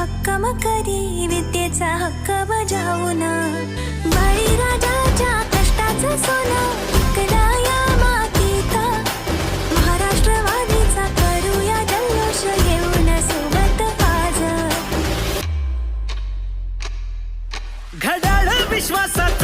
आयुष्य करी विद्येचा हक्क बजावून बळीराजाच्या कष्टाचं सोनं विकला या मातीत. महाराष्ट्रवादीचा करूया जल्लोष घेऊन सोबत आज घड्याळ विश्वासाच